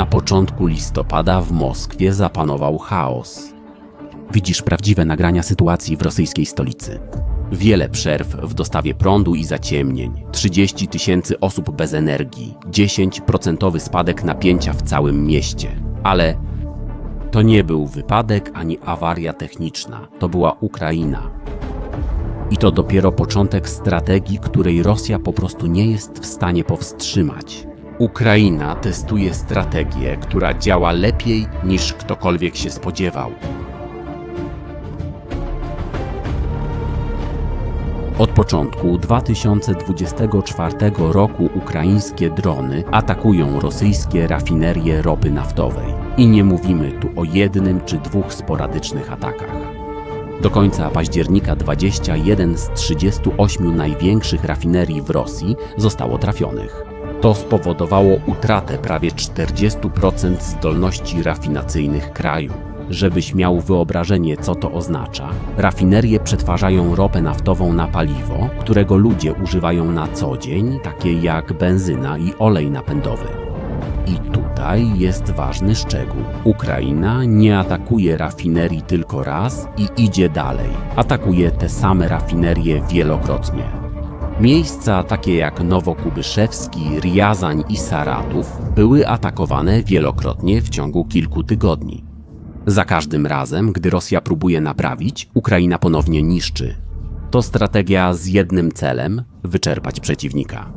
Na początku listopada w Moskwie zapanował chaos. Widzisz prawdziwe nagrania sytuacji w rosyjskiej stolicy. Wiele przerw w dostawie prądu i zaciemnień, 30 tysięcy osób bez energii, 10% spadek napięcia w całym mieście. Ale to nie był wypadek ani awaria techniczna, to była Ukraina. I to dopiero początek strategii, której Rosja po prostu nie jest w stanie powstrzymać. Ukraina testuje strategię, która działa lepiej niż ktokolwiek się spodziewał. Od początku 2024 roku ukraińskie drony atakują rosyjskie rafinerie ropy naftowej. I nie mówimy tu o jednym czy dwóch sporadycznych atakach. Do końca października 21 z 38 największych rafinerii w Rosji zostało trafionych. To spowodowało utratę prawie 40% zdolności rafinacyjnych kraju. Żebyś miał wyobrażenie, co to oznacza, rafinerie przetwarzają ropę naftową na paliwo, którego ludzie używają na co dzień, takie jak benzyna i olej napędowy. I tutaj jest ważny szczegół. Ukraina nie atakuje rafinerii tylko raz i idzie dalej. Atakuje te same rafinerie wielokrotnie. Miejsca takie jak Nowokubyszewski, Riazań i Saratów były atakowane wielokrotnie w ciągu kilku tygodni. Za każdym razem, gdy Rosja próbuje naprawić, Ukraina ponownie niszczy. To strategia z jednym celem wyczerpać przeciwnika.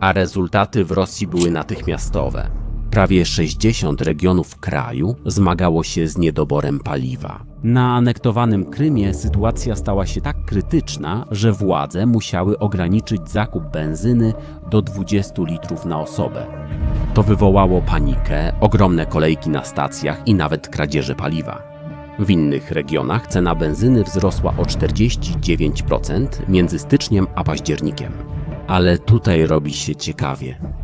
A rezultaty w Rosji były natychmiastowe. Prawie 60 regionów kraju zmagało się z niedoborem paliwa. Na anektowanym Krymie sytuacja stała się tak krytyczna, że władze musiały ograniczyć zakup benzyny do 20 litrów na osobę. To wywołało panikę, ogromne kolejki na stacjach i nawet kradzieże paliwa. W innych regionach cena benzyny wzrosła o 49% między styczniem a październikiem. Ale tutaj robi się ciekawie.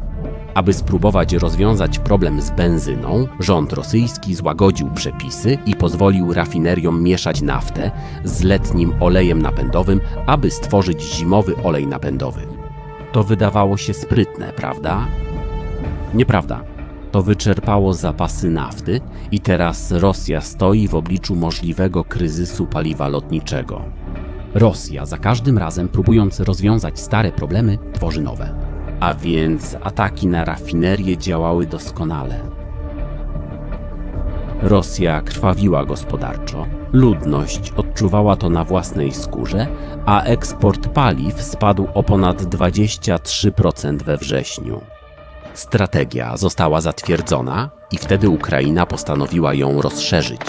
Aby spróbować rozwiązać problem z benzyną, rząd rosyjski złagodził przepisy i pozwolił rafineriom mieszać naftę z letnim olejem napędowym, aby stworzyć zimowy olej napędowy. To wydawało się sprytne, prawda? Nieprawda. To wyczerpało zapasy nafty i teraz Rosja stoi w obliczu możliwego kryzysu paliwa lotniczego. Rosja za każdym razem próbując rozwiązać stare problemy, tworzy nowe. A więc ataki na rafinerie działały doskonale. Rosja krwawiła gospodarczo, ludność odczuwała to na własnej skórze, a eksport paliw spadł o ponad 23% we wrześniu. Strategia została zatwierdzona i wtedy Ukraina postanowiła ją rozszerzyć.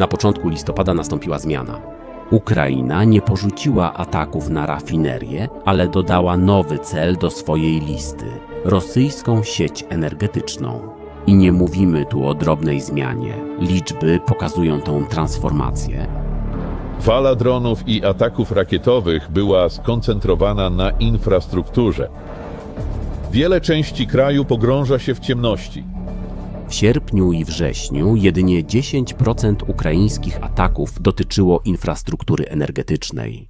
Na początku listopada nastąpiła zmiana. Ukraina nie porzuciła ataków na rafinerie, ale dodała nowy cel do swojej listy rosyjską sieć energetyczną. I nie mówimy tu o drobnej zmianie. Liczby pokazują tą transformację. Fala dronów i ataków rakietowych była skoncentrowana na infrastrukturze. Wiele części kraju pogrąża się w ciemności. W sierpniu i wrześniu jedynie 10% ukraińskich ataków dotyczyło infrastruktury energetycznej.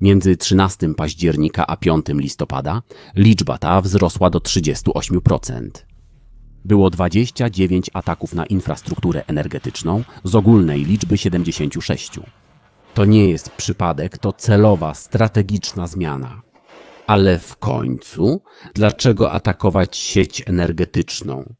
Między 13 października a 5 listopada liczba ta wzrosła do 38%. Było 29 ataków na infrastrukturę energetyczną z ogólnej liczby 76. To nie jest przypadek, to celowa, strategiczna zmiana. Ale w końcu, dlaczego atakować sieć energetyczną?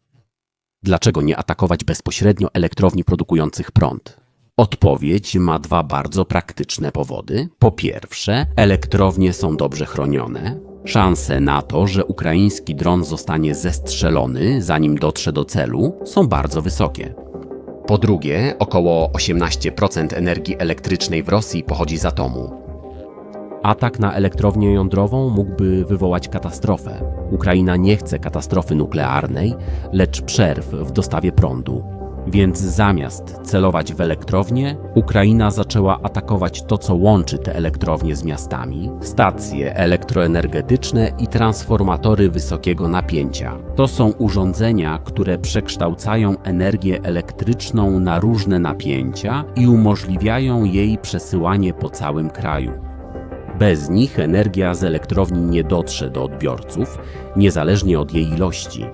Dlaczego nie atakować bezpośrednio elektrowni produkujących prąd? Odpowiedź ma dwa bardzo praktyczne powody. Po pierwsze, elektrownie są dobrze chronione. Szanse na to, że ukraiński dron zostanie zestrzelony zanim dotrze do celu, są bardzo wysokie. Po drugie, około 18% energii elektrycznej w Rosji pochodzi z atomu. Atak na elektrownię jądrową mógłby wywołać katastrofę. Ukraina nie chce katastrofy nuklearnej, lecz przerw w dostawie prądu. Więc zamiast celować w elektrownie, Ukraina zaczęła atakować to, co łączy te elektrownie z miastami stacje elektroenergetyczne i transformatory wysokiego napięcia. To są urządzenia, które przekształcają energię elektryczną na różne napięcia i umożliwiają jej przesyłanie po całym kraju. Bez nich energia z elektrowni nie dotrze do odbiorców, niezależnie od jej ilości.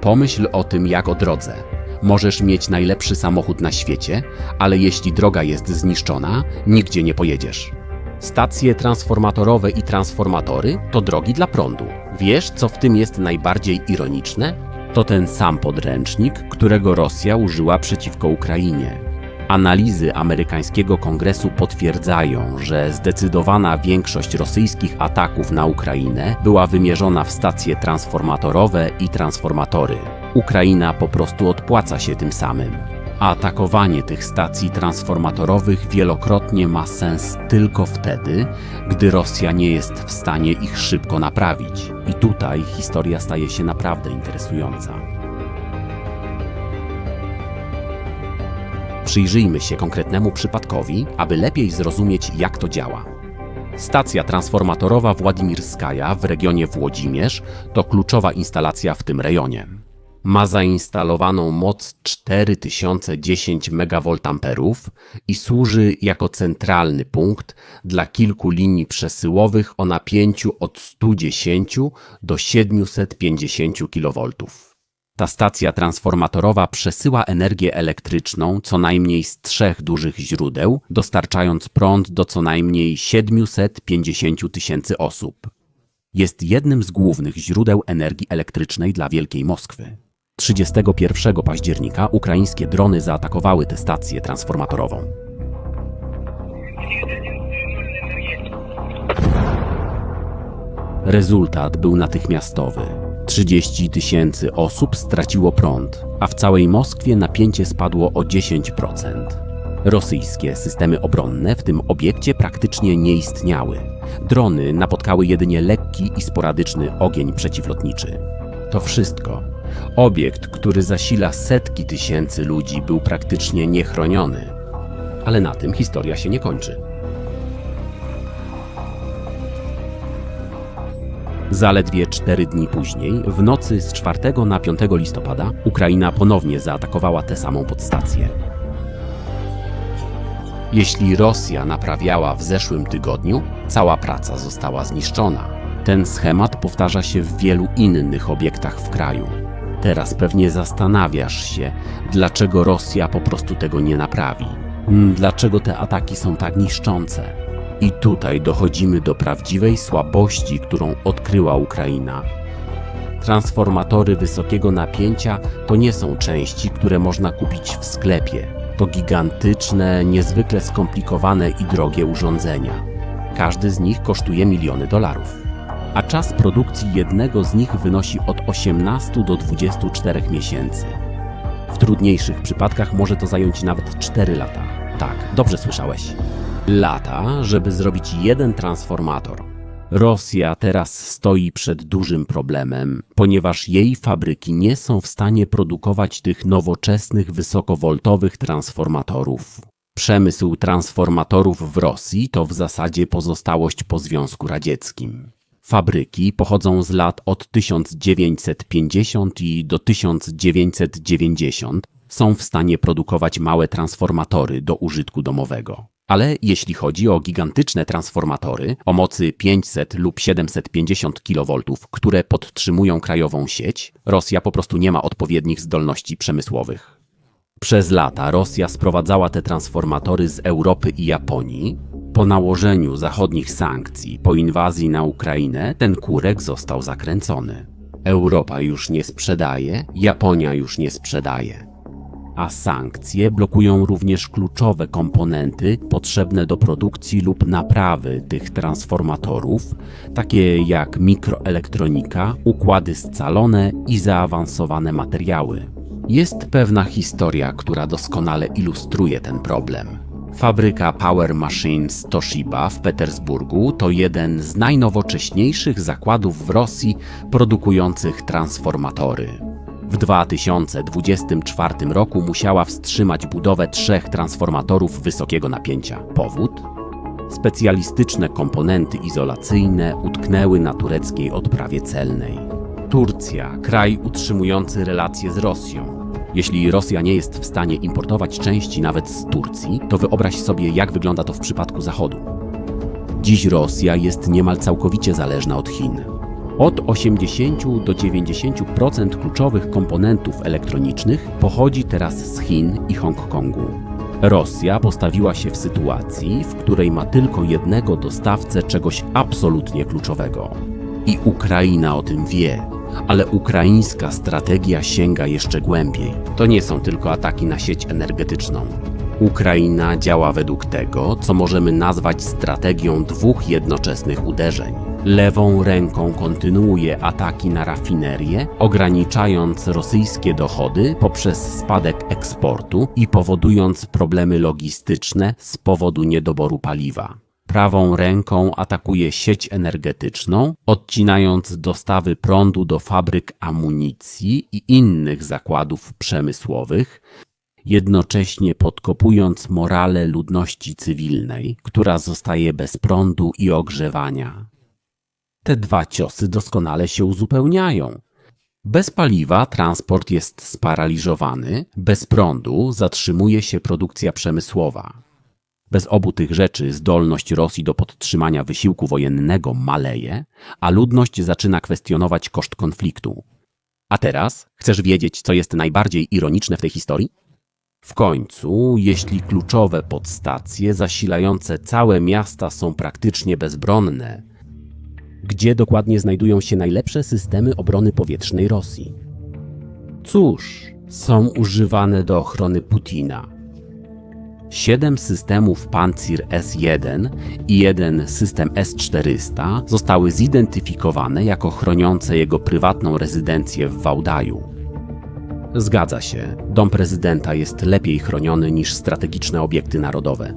Pomyśl o tym jak o drodze. Możesz mieć najlepszy samochód na świecie, ale jeśli droga jest zniszczona, nigdzie nie pojedziesz. Stacje transformatorowe i transformatory to drogi dla prądu. Wiesz, co w tym jest najbardziej ironiczne? To ten sam podręcznik, którego Rosja użyła przeciwko Ukrainie. Analizy amerykańskiego kongresu potwierdzają, że zdecydowana większość rosyjskich ataków na Ukrainę była wymierzona w stacje transformatorowe i transformatory. Ukraina po prostu odpłaca się tym samym. A atakowanie tych stacji transformatorowych wielokrotnie ma sens tylko wtedy, gdy Rosja nie jest w stanie ich szybko naprawić. I tutaj historia staje się naprawdę interesująca. Przyjrzyjmy się konkretnemu przypadkowi, aby lepiej zrozumieć, jak to działa. Stacja transformatorowa Władimirskaja w regionie Włodzimierz to kluczowa instalacja w tym rejonie. Ma zainstalowaną moc 4010 MVA i służy jako centralny punkt dla kilku linii przesyłowych o napięciu od 110 do 750 kV. Ta stacja transformatorowa przesyła energię elektryczną co najmniej z trzech dużych źródeł, dostarczając prąd do co najmniej 750 tysięcy osób. Jest jednym z głównych źródeł energii elektrycznej dla Wielkiej Moskwy. 31 października ukraińskie drony zaatakowały tę stację transformatorową. Rezultat był natychmiastowy. 30 tysięcy osób straciło prąd, a w całej Moskwie napięcie spadło o 10%. Rosyjskie systemy obronne w tym obiekcie praktycznie nie istniały. Drony napotkały jedynie lekki i sporadyczny ogień przeciwlotniczy. To wszystko. Obiekt, który zasila setki tysięcy ludzi, był praktycznie niechroniony. Ale na tym historia się nie kończy. Zaledwie cztery dni później, w nocy z 4 na 5 listopada, Ukraina ponownie zaatakowała tę samą podstację. Jeśli Rosja naprawiała w zeszłym tygodniu, cała praca została zniszczona. Ten schemat powtarza się w wielu innych obiektach w kraju. Teraz pewnie zastanawiasz się, dlaczego Rosja po prostu tego nie naprawi. Dlaczego te ataki są tak niszczące? I tutaj dochodzimy do prawdziwej słabości, którą odkryła Ukraina. Transformatory wysokiego napięcia to nie są części, które można kupić w sklepie. To gigantyczne, niezwykle skomplikowane i drogie urządzenia. Każdy z nich kosztuje miliony dolarów. A czas produkcji jednego z nich wynosi od 18 do 24 miesięcy. W trudniejszych przypadkach może to zająć nawet 4 lata. Tak, dobrze słyszałeś. Lata, żeby zrobić jeden transformator. Rosja teraz stoi przed dużym problemem, ponieważ jej fabryki nie są w stanie produkować tych nowoczesnych wysokowoltowych transformatorów. Przemysł transformatorów w Rosji to w zasadzie pozostałość po Związku Radzieckim. Fabryki pochodzą z lat od 1950 i do 1990. Są w stanie produkować małe transformatory do użytku domowego. Ale jeśli chodzi o gigantyczne transformatory o mocy 500 lub 750 kV, które podtrzymują krajową sieć, Rosja po prostu nie ma odpowiednich zdolności przemysłowych. Przez lata Rosja sprowadzała te transformatory z Europy i Japonii. Po nałożeniu zachodnich sankcji, po inwazji na Ukrainę, ten kurek został zakręcony. Europa już nie sprzedaje, Japonia już nie sprzedaje. A sankcje blokują również kluczowe komponenty potrzebne do produkcji lub naprawy tych transformatorów, takie jak mikroelektronika, układy scalone i zaawansowane materiały. Jest pewna historia, która doskonale ilustruje ten problem. Fabryka Power Machines Toshiba w Petersburgu to jeden z najnowocześniejszych zakładów w Rosji produkujących transformatory. W 2024 roku musiała wstrzymać budowę trzech transformatorów wysokiego napięcia. Powód? Specjalistyczne komponenty izolacyjne utknęły na tureckiej odprawie celnej. Turcja, kraj utrzymujący relacje z Rosją. Jeśli Rosja nie jest w stanie importować części nawet z Turcji, to wyobraź sobie, jak wygląda to w przypadku Zachodu. Dziś Rosja jest niemal całkowicie zależna od Chin. Od 80 do 90% kluczowych komponentów elektronicznych pochodzi teraz z Chin i Hongkongu. Rosja postawiła się w sytuacji, w której ma tylko jednego dostawcę czegoś absolutnie kluczowego. I Ukraina o tym wie, ale ukraińska strategia sięga jeszcze głębiej. To nie są tylko ataki na sieć energetyczną. Ukraina działa według tego, co możemy nazwać strategią dwóch jednoczesnych uderzeń. Lewą ręką kontynuuje ataki na rafinerię, ograniczając rosyjskie dochody poprzez spadek eksportu i powodując problemy logistyczne z powodu niedoboru paliwa. Prawą ręką atakuje sieć energetyczną, odcinając dostawy prądu do fabryk amunicji i innych zakładów przemysłowych, jednocześnie podkopując morale ludności cywilnej, która zostaje bez prądu i ogrzewania. Te dwa ciosy doskonale się uzupełniają. Bez paliwa transport jest sparaliżowany, bez prądu zatrzymuje się produkcja przemysłowa. Bez obu tych rzeczy zdolność Rosji do podtrzymania wysiłku wojennego maleje, a ludność zaczyna kwestionować koszt konfliktu. A teraz chcesz wiedzieć, co jest najbardziej ironiczne w tej historii? W końcu, jeśli kluczowe podstacje zasilające całe miasta są praktycznie bezbronne, gdzie dokładnie znajdują się najlepsze systemy obrony powietrznej Rosji? Cóż, są używane do ochrony Putina. Siedem systemów Pancir S1 i jeden system S400 zostały zidentyfikowane jako chroniące jego prywatną rezydencję w Wałdaju. Zgadza się, dom prezydenta jest lepiej chroniony niż strategiczne obiekty narodowe.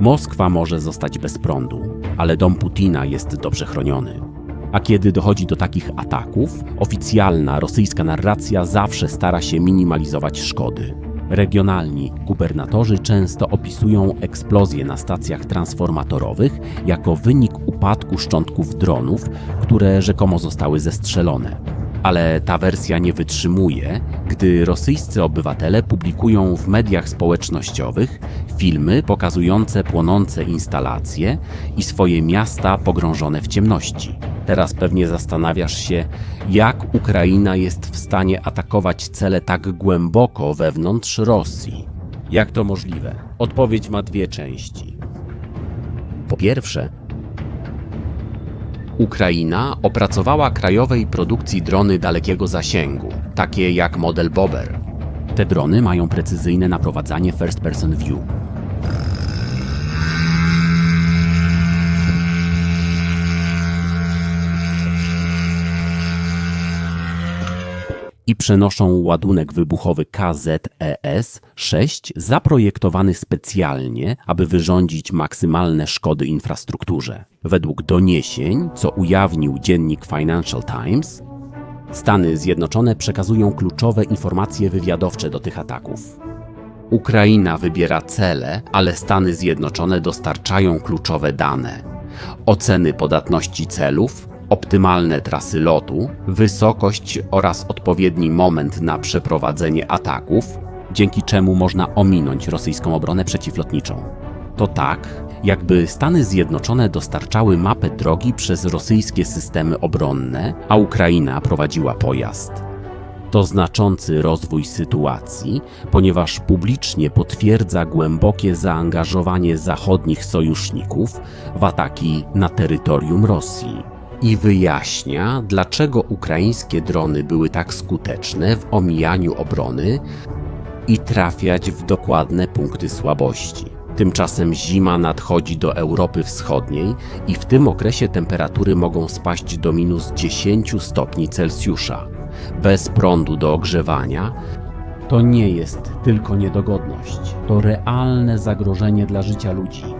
Moskwa może zostać bez prądu, ale dom Putina jest dobrze chroniony. A kiedy dochodzi do takich ataków, oficjalna rosyjska narracja zawsze stara się minimalizować szkody. Regionalni gubernatorzy często opisują eksplozje na stacjach transformatorowych jako wynik upadku szczątków dronów, które rzekomo zostały zestrzelone. Ale ta wersja nie wytrzymuje, gdy rosyjscy obywatele publikują w mediach społecznościowych filmy pokazujące płonące instalacje i swoje miasta pogrążone w ciemności. Teraz pewnie zastanawiasz się, jak Ukraina jest w stanie atakować cele tak głęboko wewnątrz Rosji. Jak to możliwe? Odpowiedź ma dwie części. Po pierwsze, Ukraina opracowała krajowej produkcji drony dalekiego zasięgu, takie jak model Bobber. Te drony mają precyzyjne naprowadzanie first person view. I przenoszą ładunek wybuchowy KZES-6 zaprojektowany specjalnie, aby wyrządzić maksymalne szkody infrastrukturze. Według doniesień, co ujawnił dziennik Financial Times, Stany Zjednoczone przekazują kluczowe informacje wywiadowcze do tych ataków. Ukraina wybiera cele, ale Stany Zjednoczone dostarczają kluczowe dane. Oceny podatności celów, optymalne trasy lotu, wysokość oraz odpowiedni moment na przeprowadzenie ataków, dzięki czemu można ominąć rosyjską obronę przeciwlotniczą. To tak, jakby Stany Zjednoczone dostarczały mapę drogi przez rosyjskie systemy obronne, a Ukraina prowadziła pojazd. To znaczący rozwój sytuacji, ponieważ publicznie potwierdza głębokie zaangażowanie zachodnich sojuszników w ataki na terytorium Rosji i wyjaśnia, dlaczego ukraińskie drony były tak skuteczne w omijaniu obrony i trafiać w dokładne punkty słabości. Tymczasem zima nadchodzi do Europy Wschodniej i w tym okresie temperatury mogą spaść do minus 10 stopni Celsjusza. Bez prądu do ogrzewania to nie jest tylko niedogodność, to realne zagrożenie dla życia ludzi.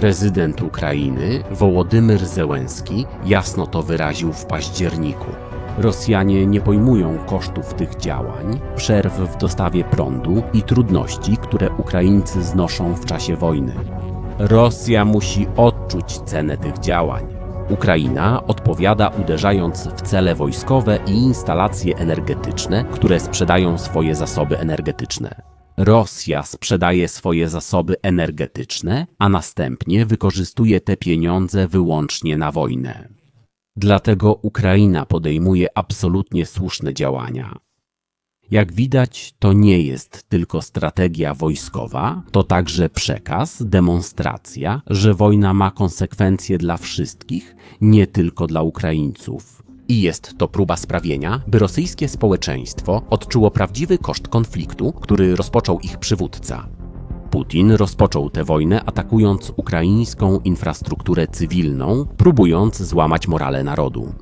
Prezydent Ukrainy Wołodymyr Zełenski jasno to wyraził w październiku. Rosjanie nie pojmują kosztów tych działań, przerw w dostawie prądu i trudności, które Ukraińcy znoszą w czasie wojny. Rosja musi odczuć cenę tych działań. Ukraina odpowiada uderzając w cele wojskowe i instalacje energetyczne, które sprzedają swoje zasoby energetyczne. Rosja sprzedaje swoje zasoby energetyczne, a następnie wykorzystuje te pieniądze wyłącznie na wojnę. Dlatego Ukraina podejmuje absolutnie słuszne działania. Jak widać, to nie jest tylko strategia wojskowa, to także przekaz, demonstracja, że wojna ma konsekwencje dla wszystkich, nie tylko dla Ukraińców. I jest to próba sprawienia, by rosyjskie społeczeństwo odczuło prawdziwy koszt konfliktu, który rozpoczął ich przywódca. Putin rozpoczął tę wojnę atakując ukraińską infrastrukturę cywilną, próbując złamać morale narodu.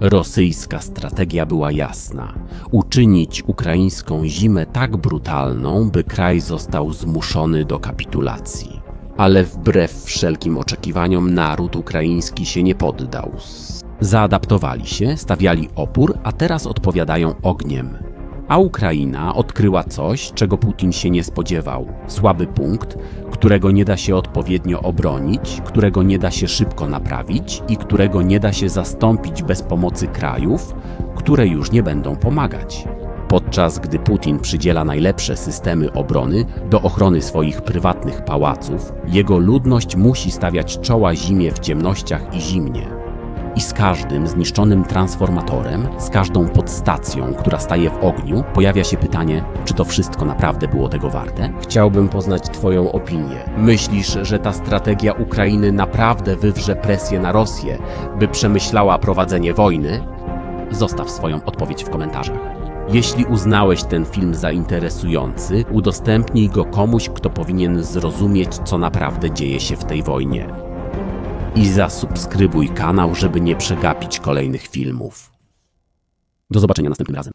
Rosyjska strategia była jasna: uczynić ukraińską zimę tak brutalną, by kraj został zmuszony do kapitulacji. Ale wbrew wszelkim oczekiwaniom naród ukraiński się nie poddał. Zaadaptowali się, stawiali opór, a teraz odpowiadają ogniem. A Ukraina odkryła coś, czego Putin się nie spodziewał. Słaby punkt, którego nie da się odpowiednio obronić, którego nie da się szybko naprawić i którego nie da się zastąpić bez pomocy krajów, które już nie będą pomagać. Podczas gdy Putin przydziela najlepsze systemy obrony do ochrony swoich prywatnych pałaców, jego ludność musi stawiać czoła zimie w ciemnościach i zimnie. I z każdym zniszczonym transformatorem, z każdą podstacją, która staje w ogniu, pojawia się pytanie, czy to wszystko naprawdę było tego warte? Chciałbym poznać Twoją opinię. Myślisz, że ta strategia Ukrainy naprawdę wywrze presję na Rosję, by przemyślała prowadzenie wojny? Zostaw swoją odpowiedź w komentarzach. Jeśli uznałeś ten film za interesujący, udostępnij go komuś, kto powinien zrozumieć, co naprawdę dzieje się w tej wojnie i zasubskrybuj kanał, żeby nie przegapić kolejnych filmów. Do zobaczenia następnym razem.